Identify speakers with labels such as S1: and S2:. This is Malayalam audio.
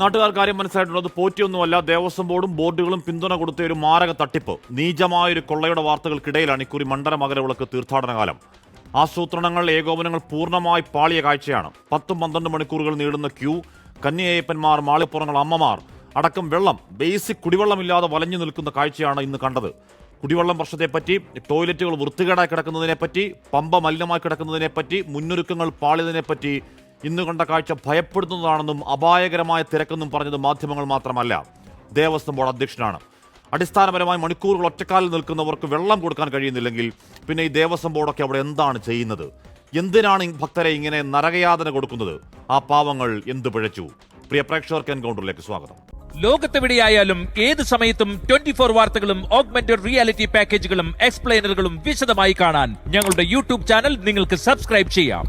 S1: നാട്ടുകാർ കാര്യം മനസ്സിലായിട്ടുള്ളത് പോറ്റിയൊന്നുമല്ല. ദേവസ്വം ബോർഡും ബോർഡുകളും പിന്തുണ കൊടുത്ത ഒരു മാരക തട്ടിപ്പ്. നീചമായൊരു കൊള്ളയുടെ വാർത്തകൾക്കിടയിലാണ് ഇക്കുറി മണ്ഡല മകരവിളക്ക് തീർത്ഥാടന കാലം ആസൂത്രണങ്ങൾ ഏകോപനങ്ങൾ പൂർണമായി പാളിയ കാഴ്ചയാണ്. പത്തും പന്ത്രണ്ട് മണിക്കൂറുകൾ നീളുന്ന ക്യൂ കന്യയ്യപ്പന്മാർ മാളിപ്പുറങ്ങൾ അമ്മമാർ അടക്കം വെള്ളം ബേസിക് കുടിവെള്ളമില്ലാതെ വലഞ്ഞു നിൽക്കുന്ന കാഴ്ചയാണ് ഇന്ന് കണ്ടത്. കുടിവെള്ളം പ്രശ്നത്തെപ്പറ്റി ടോയ്ലറ്റുകൾ വൃത്തികേടായി കിടക്കുന്നതിനെപ്പറ്റി പമ്പ മലിനമായി കിടക്കുന്നതിനെപ്പറ്റി മുന്നൊരുക്കങ്ങൾ പാളിയതിനെപ്പറ്റി ഇന്ന് കണ്ട കാഴ്ച ഭയപ്പെടുത്തുന്നതാണെന്നും അപായകരമായ തിരക്കെന്നും പറഞ്ഞത് മാധ്യമങ്ങൾ മാത്രമല്ല. ദേവസ്വം ബോർഡ് അധ്യക്ഷനാണ്. അടിസ്ഥാനപരമായി മണിക്കൂറുകൾ ഒറ്റക്കാലിൽ നിൽക്കുന്നവർക്ക് വെള്ളം കൊടുക്കാൻ കഴിയുന്നില്ലെങ്കിൽ പിന്നെ ഈ ദേവസ്വം ബോർഡൊക്കെ അവിടെ എന്താണ് ചെയ്യുന്നത്? എന്തിനാണ് ഭക്തരെ ഇങ്ങനെ നരകയാതന കൊടുക്കുന്നത്? ആ പാവങ്ങൾ എന്ത് പിഴച്ചു? പ്രിയ പ്രേക്ഷകർക്ക് എൻകൗണ്ടറിലേക്ക് സ്വാഗതം.
S2: ലോകത്തെവിടെയായാലും ഏത് സമയത്തും ട്വന്റി ഫോർ വാർത്തകളും ഓഗ്മെന്റഡ് റിയാലിറ്റി പാക്കേജുകളും എക്സ്പ്ലെയിനറുകളും വിശദമായി കാണാൻ ഞങ്ങളുടെ യൂട്യൂബ് ചാനൽ നിങ്ങൾക്ക് സബ്സ്ക്രൈബ് ചെയ്യാം.